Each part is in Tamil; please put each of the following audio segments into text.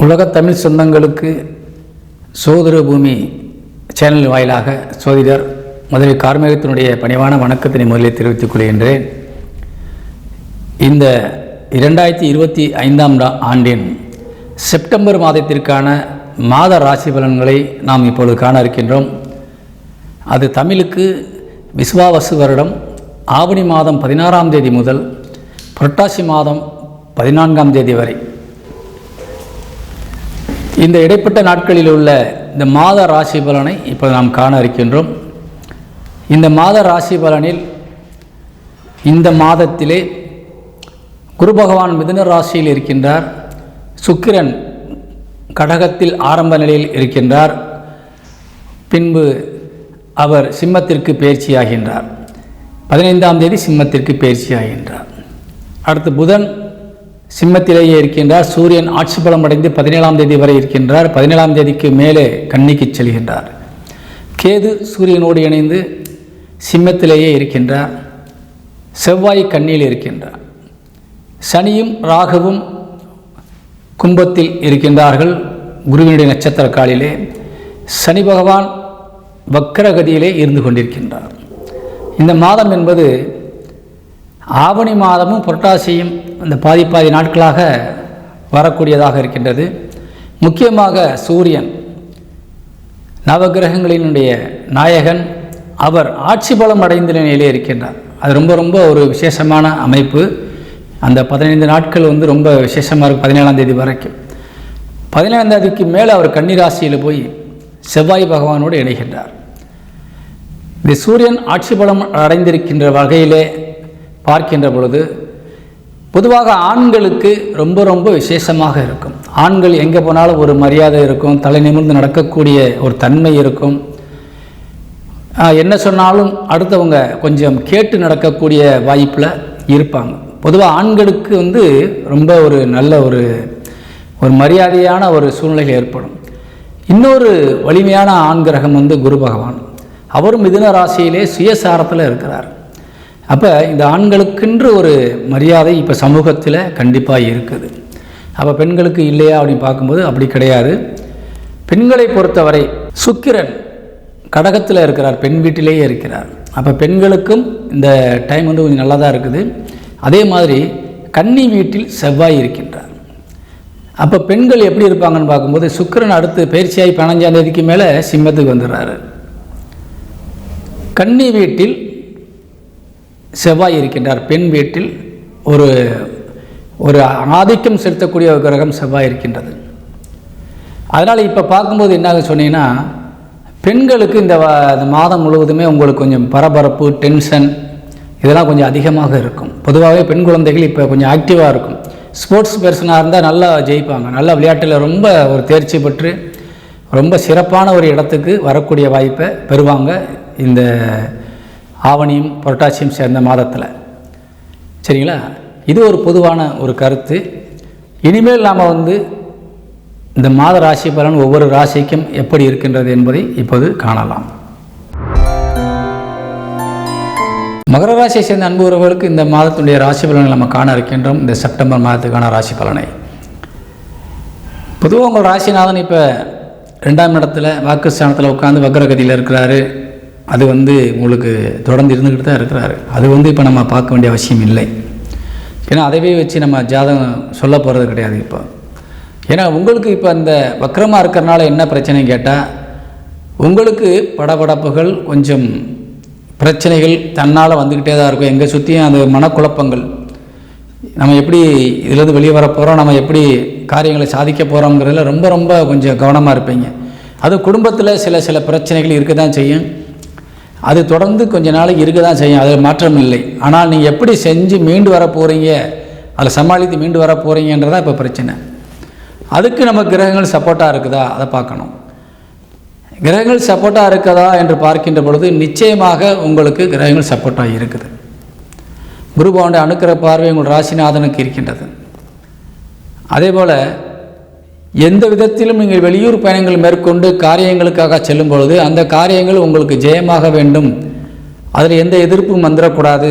உலகத் தமிழ் சொந்தங்களுக்கு சோதர பூமி சேனல் வாயிலாக சோதிடர் முதலில் கார்மேகத்தினுடைய பணிவான வணக்கத்தினை முதலில் தெரிவித்துக் கொள்கின்றேன். இந்த இரண்டாயிரத்தி இருபத்தி ஐந்தாம் ஆண்டின் செப்டம்பர் மாதத்திற்கான மாத ராசி பலன்களை நாம் இப்பொழுது காண இருக்கின்றோம். அது தமிழுக்கு விஸ்வாவசு வருடம் ஆவணி மாதம் பதினாறாம் தேதி முதல் புரட்டாசி மாதம் பதினான்காம் தேதி வரை. இந்த இடைப்பட்ட நாட்களில் உள்ள இந்த மாத ராசி பலனை இப்போ நாம் காண இருக்கின்றோம். இந்த மாத ராசி பலனில் இந்த மாதத்திலே குரு பகவான் மிதுன ராசியில் இருக்கின்றார். சுக்கிரன் கடகத்தில் ஆரம்ப நிலையில் இருக்கின்றார். பின்பு அவர் சிம்மத்திற்கு பயிற்சியாகின்றார். பதினைந்தாம் தேதி சிம்மத்திற்கு பயிற்சியாகின்றார். அடுத்து புதன் சிம்மத்திலேயே இருக்கின்றார். சூரியன் ஆட்சி பலம் அடைந்து பதினேழாம் தேதி வரை இருக்கின்றார். பதினேழாம் தேதிக்கு மேலே கன்னிக்கு செல்கின்றார். கேது சூரியனோடு இணைந்து சிம்மத்திலேயே இருக்கின்றார். செவ்வாய் கண்ணியில் இருக்கின்றார். சனியும் ராகுவும் கும்பத்தில் இருக்கின்றார்கள். குருவினுடைய நட்சத்திர காலிலே சனி பகவான் வக்கரகதியிலே இருந்து கொண்டிருக்கின்றார். இந்த மாதம் என்பது ஆவணி மாதமும் புரட்டாசியும் அந்த பாதி பாதி நாட்களாக வரக்கூடியதாக இருக்கின்றது. முக்கியமாக சூரியன் நவகிரகங்களினுடைய நாயகன் அவர் ஆட்சி பலம் அடைந்த நிலையிலே இருக்கின்றார். அது ரொம்ப ரொம்ப ஒரு விசேஷமான அமைப்பு. அந்த பதினைந்து நாட்கள் வந்து ரொம்ப விசேஷமாக இருக்கும் பதினேழாம் தேதி வரைக்கும். பதினேழாம் தேதிக்கு மேலே அவர் கன்னிராசியில் போய் செவ்வாய் பகவானோடு இணைகின்றார். இந்த சூரியன் ஆட்சி பலம் அடைந்திருக்கின்ற வகையிலே பார்க்கின்ற பொழுது பொதுவாக ஆண்களுக்கு ரொம்ப ரொம்ப விசேஷமாக இருக்கும். ஆண்கள் எங்கே போனாலும் ஒரு மரியாதை இருக்கும் தலை நிமிர்ந்து நடக்கக்கூடிய ஒரு தன்மை இருக்கும். என்ன சொன்னாலும் அடுத்தவங்க கொஞ்சம் கேட்டு நடக்கக்கூடிய வாய்ப்பில் இருப்பாங்க. பொதுவாக ஆண்களுக்கு வந்து ரொம்ப ஒரு நல்ல ஒரு ஒரு மரியாதையான ஒரு சூழ்நிலை ஏற்படும். இன்னொரு வலிமையான ஆண் கிரகம் வந்து குரு பகவான். அவரும் மிதுன ராசியிலே சுயசாரத்தில் இருக்கிறார். அப்போ இந்த ஆண்களுக்கென்று ஒரு மரியாதை இப்போ சமூகத்தில் கண்டிப்பாக இருக்குது. அப்போ பெண்களுக்கு இல்லையா அப்படின்னு பார்க்கும்போது அப்படி கிடையாது. பெண்களை பொறுத்தவரை சுக்கிரன் கடகத்தில் இருக்கிறார் பெண் வீட்டிலேயே இருக்கிறார். அப்போ பெண்களுக்கும் இந்த டைம் வந்து கொஞ்சம் நல்லா தான் இருக்குது. அதே மாதிரி கன்னி வீட்டில் செவ்வாய் இருக்கின்றார். அப்போ பெண்கள் எப்படி இருப்பாங்கன்னு பார்க்கும்போது சுக்கிரன் அடுத்து பயிற்சியாகி பதினஞ்சாம் தேதிக்கு மேலே சிம்மத்துக்கு வந்துடுறாரு. கன்னி வீட்டில் செவ்வாய் இருக்கின்றார். பெண் வீட்டில் ஒரு ஒரு ஆதிக்கம் செலுத்தக்கூடிய ஒரு கிரகம் செவ்வாய் இருக்கின்றது. அதனால் இப்போ பார்க்கும்போது என்னாக சொன்னீங்கன்னா பெண்களுக்கு இந்த இந்த மாதம் முழுவதுமே உங்களுக்கு கொஞ்சம் பரபரப்பு டென்ஷன் இதெல்லாம் கொஞ்சம் அதிகமாக இருக்கும். பொதுவாகவே பெண் குழந்தைகள் இப்போ கொஞ்சம் ஆக்டிவாக இருக்கும். ஸ்போர்ட்ஸ் பர்சனாக இருந்தால் நல்லா ஜெயிப்பாங்க. நல்லா விளையாட்டில் ரொம்ப ஒரு தேர்ச்சி பெற்று ரொம்ப சிறப்பான ஒரு இடத்துக்கு வரக்கூடிய வாய்ப்பை பெறுவாங்க இந்த ஆவணியும் புரட்டாசியும் சேர்ந்த மாதத்தில். சரிங்களா? இது ஒரு பொதுவான ஒரு கருத்து. இனிமேல் நாம் வந்து இந்த மாத ராசி பலன் ஒவ்வொரு ராசிக்கும் எப்படி இருக்கின்றது என்பதை இப்போது காணலாம். மகர ராசியை சேர்ந்த அன்பு உறவுகளுக்கு இந்த மாதத்துடைய ராசி பலனை நம்ம காண இருக்கின்றோம். இந்த செப்டம்பர் மாதத்துக்கான ராசி பலனை. பொதுவாக உங்கள் ராசிநாதன் இப்போ ரெண்டாம் இடத்துல வாக்குஸ்தானத்தில் உட்காந்து வக்ரகதியில் இருக்கிறாரு. அது வந்து உங்களுக்கு தொடர்ந்து இருந்துக்கிட்டு தான் இருக்கிறாரு. அது வந்து இப்போ நம்ம பார்க்க வேண்டிய அவசியம் இல்லை. ஏன்னா அதவே வச்சு நம்ம ஜாதகம் சொல்ல போகிறது கிடையாது இப்போ. ஏன்னா உங்களுக்கு இப்போ அந்த வக்கரமாக இருக்கிறனால என்ன பிரச்சனைன்னு கேட்டால் உங்களுக்கு படபடப்புகள் கொஞ்சம் பிரச்சனைகள் தன்னால் வந்துக்கிட்டே தான் இருக்கும். எங்கே சுற்றியும் அந்த மனக்குழப்பங்கள். நம்ம எப்படி இதுலேருந்து வெளியே வர போகிறோம் நம்ம எப்படி காரியங்களை சாதிக்க போகிறோங்கிறதுல ரொம்ப ரொம்ப கொஞ்சம் கவனமாக இருப்பீங்க. அது குடும்பத்தில் சில சில பிரச்சனைகள் இருக்க தான் செய்யும். அது தொடர்ந்து கொஞ்ச நாளைக்கு இருக்க தான் செய்யும். அதில் மாற்றம் இல்லை. ஆனால் நீங்கள் எப்படி செஞ்சு மீண்டு வர போகிறீங்க அதில் சமாளித்து மீண்டு வர போகிறீங்கன்றதான் இப்போ பிரச்சனை. அதுக்கு நம்ம கிரகங்கள் சப்போர்ட்டாக இருக்குதா? அதை பார்க்கணும். கிரகங்கள் சப்போர்ட்டாக இருக்குதா என்று பார்க்கின்ற பொழுது நிச்சயமாக உங்களுக்கு கிரகங்கள் சப்போர்ட்டாக இருக்குது. குருபவனுடைய அணுக்கிற பார்வை உங்கள் ராசிநாதனுக்கு இருக்கின்றது. அதே போல் எந்த விதத்திலும் நீங்கள் வெளியூர் பயணங்கள் மேற்கொண்டு காரியங்களுக்காக செல்லும் பொழுது அந்த காரியங்கள் உங்களுக்கு ஜெயமாக வேண்டும். அதில் எந்த எதிர்ப்பும் வந்துடக்கூடாது.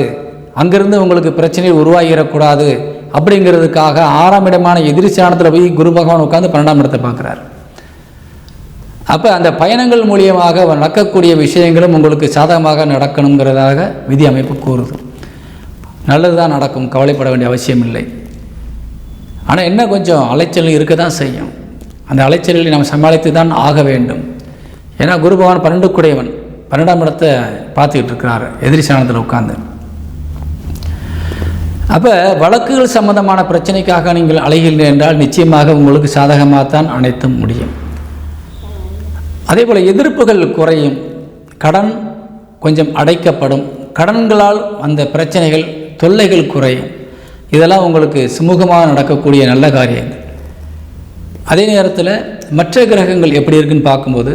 அங்கிருந்து உங்களுக்கு பிரச்சனை உருவாகிடக்கூடாது. அப்படிங்கிறதுக்காக ஆறாம் இடமான எதிரி ஸ்தானத்தில் போய் குரு பகவான் உட்காந்து பன்னெண்டாம் இடத்தை பார்க்குறார். அப்போ அந்த பயணங்கள் மூலியமாக நடக்கக்கூடிய விஷயங்களும் உங்களுக்கு சாதகமாக நடக்கணுங்கிறதாக விதி அமைப்பு கூறுது. நல்லது தான் நடக்கும். கவலைப்பட வேண்டிய அவசியம் இல்லை ஆனால் என்ன கொஞ்சம் அலைச்சல் இருக்க தான் செய்யும். அந்த அலைச்சலில் நாம் சமாளித்து தான் ஆக வேண்டும். ஏன்னா குரு பகவான் பன்னெண்டு குடையவன் பன்னெண்டாம் இடத்தை பார்த்துக்கிட்டு இருக்கிறாரு எதிரி சாணத்தில் உட்காந்து அப்போ வழக்குகள் சம்பந்தமான பிரச்சனைக்காக நீங்கள் அலைகிறீர்கள் என்றால் நிச்சயமாக உங்களுக்கு சாதகமாகத்தான் அனைத்தும் முடியும். அதே போல் எதிர்ப்புகள் குறையும். கடன் கொஞ்சம் அடைக்கப்படும். கடன்களால் அந்த பிரச்சனைகள் தொல்லைகள் குறையும். இதெல்லாம் உங்களுக்கு சுமூகமாக நடக்கக்கூடிய நல்ல காரியங்கள் அதே நேரத்தில் மற்ற கிரகங்கள் எப்படி இருக்குன்னு பார்க்கும்போது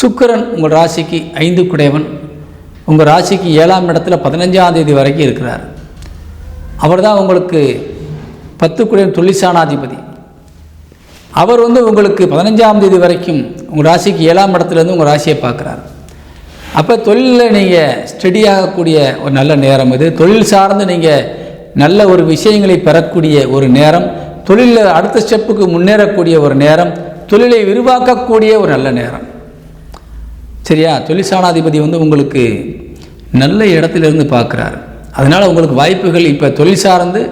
சுக்கிரன் உங்கள் ராசிக்கு ஐந்து குடையவன். உங்கள் ராசிக்கு ஏழாம் இடத்துல பதினஞ்சாம் தேதி வரைக்கும் இருக்கிறார். அவர் தான் உங்களுக்கு பத்து குடைவன் தொழிற்சானாதிபதி அவர் வந்து உங்களுக்கு பதினஞ்சாம் தேதி வரைக்கும் உங்கள் ராசிக்கு ஏழாம் இடத்துலேருந்து உங்கள் ராசியை பார்க்குறாரு. அப்போ தொழிலில் நீங்கள் ஸ்டெடி ஆகக்கூடிய ஒரு நல்ல நேரம் இது. தொழில் சார்ந்து நீங்கள் நல்ல ஒரு விஷயங்களை பெறக்கூடிய ஒரு நேரம் தொழிலில் அடுத்த ஸ்டெப்புக்கு முன்னேறக்கூடிய ஒரு நேரம் தொழிலை விரிவாக்கக்கூடிய ஒரு நல்ல நேரம். சரியா? தொழிற்சானாதிபதி வந்து உங்களுக்கு நல்ல இடத்திலிருந்து பார்க்குறாரு. அதனால் உங்களுக்கு வாய்ப்புகள் இப்போ தொழில் சார்ந்து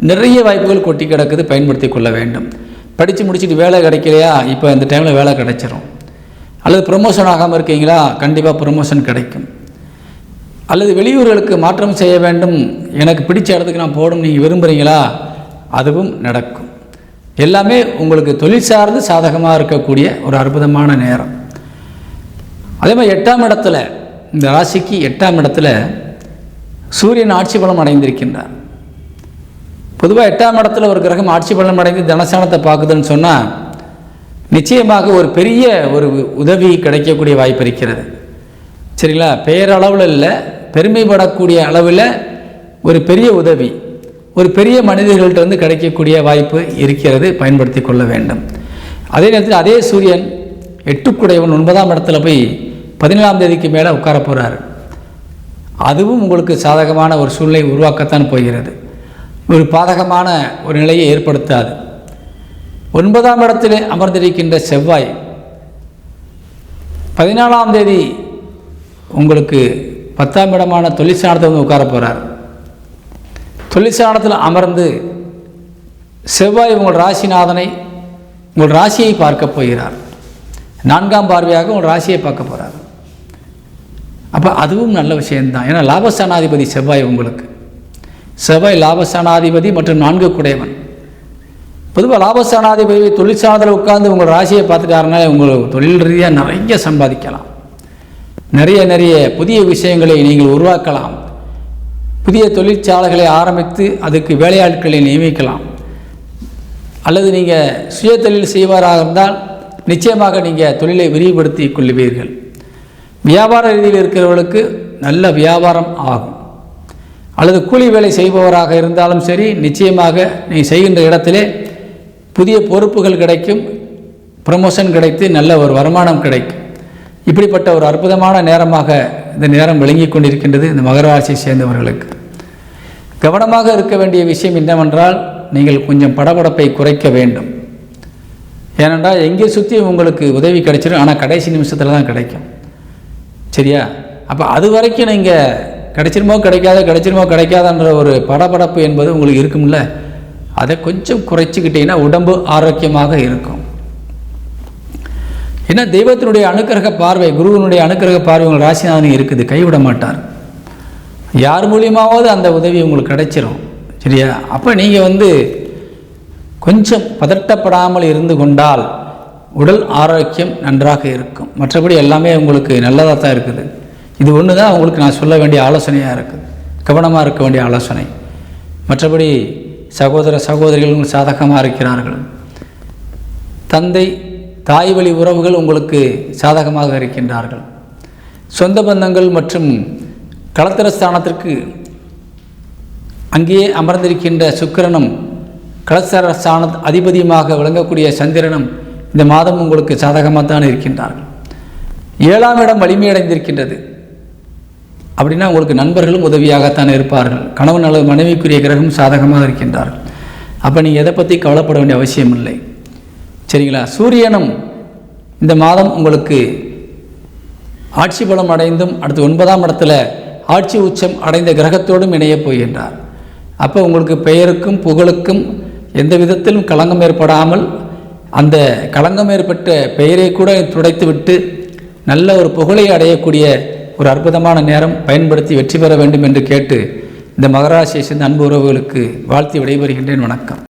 நிறைய வாய்ப்புகள் கொட்டி கிடக்குது பயன்படுத்தி கொள்ள வேண்டும். படித்து முடிச்சுட்டு வேலை கிடைக்கலையா? இப்போ இந்த டைமில் வேலை கிடைச்சிரும். அல்லது ப்ரொமோஷன் ஆகாமல் இருக்கீங்களா? கண்டிப்பாக ப்ரொமோஷன் கிடைக்கும். அல்லது வெளியூர்களுக்கு மாற்றம் செய்ய வேண்டும். எனக்கு பிடிச்ச இடத்துக்கு நான் போடும் நீங்கள் விரும்புகிறீங்களா அதுவும் நடக்கும். எல்லாமே உங்களுக்கு தொழில் சார்ந்து சாதகமாக இருக்கக்கூடிய ஒரு அற்புதமான நேரம். அதே மாதிரி எட்டாம் இடத்துல இந்த ராசிக்கு எட்டாம் இடத்துல சூரியன் ஆட்சி பலம் அடைந்திருக்கின்றார். பொதுவாக எட்டாம் இடத்துல ஒரு கிரகம் ஆட்சி பலம் அடைந்து தனசானத்தை பார்க்குதுன்னு சொன்னால் நிச்சயமாக ஒரு பெரிய ஒரு உதவி கிடைக்கக்கூடிய வாய்ப்பு இருக்கிறது. சரிங்களா? பெயரளவில் இல்லை பெருமைப்படக்கூடிய அளவில் ஒரு பெரிய உதவி ஒரு பெரிய மனிதர்கள்ட்ட வந்து கிடைக்கக்கூடிய வாய்ப்பு இருக்கிறது பயன்படுத்தி கொள்ள வேண்டும். அதே நேரத்தில் அதே சூரியன் எட்டுக்குடையவன் ஒன்பதாம் இடத்துல போய் பதினேழாம் தேதிக்கு மேலே உட்கார போகிறார் அதுவும் உங்களுக்கு சாதகமான ஒரு சூழ்நிலை உருவாக்கத்தான் போகிறது. ஒரு பாதகமான ஒரு நிலையை ஏற்படுத்தாது. ஒன்பதாம் இடத்தில் அமர்ந்திருக்கின்ற செவ்வாய் பதினாலாம் தேதி உங்களுக்கு பத்தாம் இடமான தொழிற்சாலத்தை வந்து உட்கார போகிறார் தொழிற்சாலத்தில் அமர்ந்து செவ்வாய் உங்கள் ராசிநாதனை உங்கள் ராசியை பார்க்க போகிறார். நான்காம் பார்வையாக உங்கள் ராசியை பார்க்க போகிறார் அப்போ அதுவும் நல்ல விஷயம்தான். ஏன்னா லாபஸ்தானாதிபதி செவ்வாய் உங்களுக்கு. செவ்வாய் லாபஸ்தானாதிபதி மற்றும் நான்கு குடையவன். பொதுவாக லாபஸ்தானாதிபதி தொழிற்சாலத்தில் உட்கார்ந்து உங்கள் ராசியை பார்த்துட்டாருன்னா உங்களுக்கு தொழில் ரீதியாக நிறைய சம்பாதிக்கலாம். நிறைய நிறைய புதிய விஷயங்களை நீங்கள் உருவாக்கலாம். புதிய தொழிற்சாலைகளை ஆரம்பித்து அதுக்கு வேலையாட்களை நியமிக்கலாம். அல்லது நீங்கள் சுய தொழில் செய்வாராக இருந்தால் நிச்சயமாக நீங்கள் தொழிலை விரிவுபடுத்தி கொள்வீர்கள். வியாபார ரீதியில் இருக்கிறவர்களுக்கு நல்ல வியாபாரம் ஆகும். அல்லது கூலி வேலை செய்பவராக இருந்தாலும் சரி நிச்சயமாக நீ செய்கின்ற இடத்திலே புதிய பொறுப்புகள் கிடைக்கும் ப்ரமோஷன் கிடைத்து நல்ல ஒரு வருமானம் கிடைக்கும். இப்படிப்பட்ட ஒரு அற்புதமான நேரமாக இந்த நேரம் விளங்கி கொண்டிருக்கின்றது இந்த மகராசியை சேர்ந்தவர்களுக்கு. கவனமாக இருக்க வேண்டிய விஷயம் என்னவென்றால் நீங்கள் கொஞ்சம் படபடப்பை குறைக்க வேண்டும். ஏனென்றால் எங்கே சுற்றி உங்களுக்கு உதவி கிடைச்சிடும் ஆனால் கடைசி நிமிஷத்தில் தான் கிடைக்கும். சரியா? அப்போ அது வரைக்கும் நீங்கள் கிடைச்சிருமோ கிடைக்காத கிடைச்சிருமோ கிடைக்காதன்ற ஒரு படபடப்பு என்பது உங்களுக்கு இருக்கும்ல? அதை கொஞ்சம் குறைச்சிக்கிட்டீங்கன்னா உடம்பு ஆரோக்கியமாக இருக்கும். ஏன்னா தெய்வத்தினுடைய அனுக்கிரக பார்வை குருவினுடைய அனுக்கிரக பார்வை உங்கள் ராசிநாதனுக்கு இருக்குது கைவிட மாட்டார். யார் மூலியமாவது அந்த உதவி உங்களுக்கு கிடைச்சிரும். சரியா? அப்போ நீங்கள் வந்து கொஞ்சம் பதட்டப்படாமல் இருந்து கொண்டால் உடல் ஆரோக்கியம் நன்றாக இருக்கும். மற்றபடி எல்லாமே உங்களுக்கு நல்லதாக தான் இருக்குது. இது ஒன்று தான் உங்களுக்கு நான் சொல்ல வேண்டிய ஆலோசனையாக இருக்குது கவனமாக இருக்க வேண்டிய ஆலோசனை. மற்றபடி சகோதர சகோதரிகள் சாதகமாக இருக்கிறார்கள். தந்தை தாய் வழி உறவுகள் உங்களுக்கு சாதகமாக இருக்கின்றார்கள். சொந்த பந்தங்கள் மற்றும் களத்திர ஸ்தானத்திற்கு அங்கேயே அமர்ந்திருக்கின்ற சுக்கிரனும் களத்திர ஸ்தான அதிபதியுமாக விளங்கக்கூடிய சந்திரனும் இந்த மாதம் உங்களுக்கு சாதகமாக தான் இருக்கின்றார்கள். ஏழாம் இடம் வலிமையடைந்திருக்கின்றது. அப்படின்னா உங்களுக்கு நண்பர்களும் உதவியாகத்தான் இருப்பார்கள். கணவன் அளவு மனைவிக்குரிய கிரகம் சாதகமாக இருக்கின்றார்கள். அப்போ நீங்கள் எதை பற்றி கவலைப்பட வேண்டிய அவசியம் இல்லை சரிங்களா? சூரியனும் இந்த மாதம் உங்களுக்கு ஆட்சி பலம் அடைந்தும் அடுத்து ஒன்பதாம் இடத்துல ஆட்சி உச்சம் அடைந்த கிரகத்தோடும் இணையப் போகின்றார். அப்போ உங்களுக்கு பெயருக்கும் புகழுக்கும் எந்த விதத்திலும் களங்கம் ஏற்படாமல் அந்த களங்கம் ஏற்பட்ட பெயரை கூட துடைத்துவிட்டு நல்ல ஒரு புகழை அடையக்கூடிய ஒரு அற்புதமான நேரம் பயன்படுத்தி வெற்றி பெற வேண்டும் என்று கேட்டு இந்த மகராசியை சேர்ந்த அன்பு உறவுகளுக்கு வாழ்த்தி விடைபெறுகின்றேன். வணக்கம்.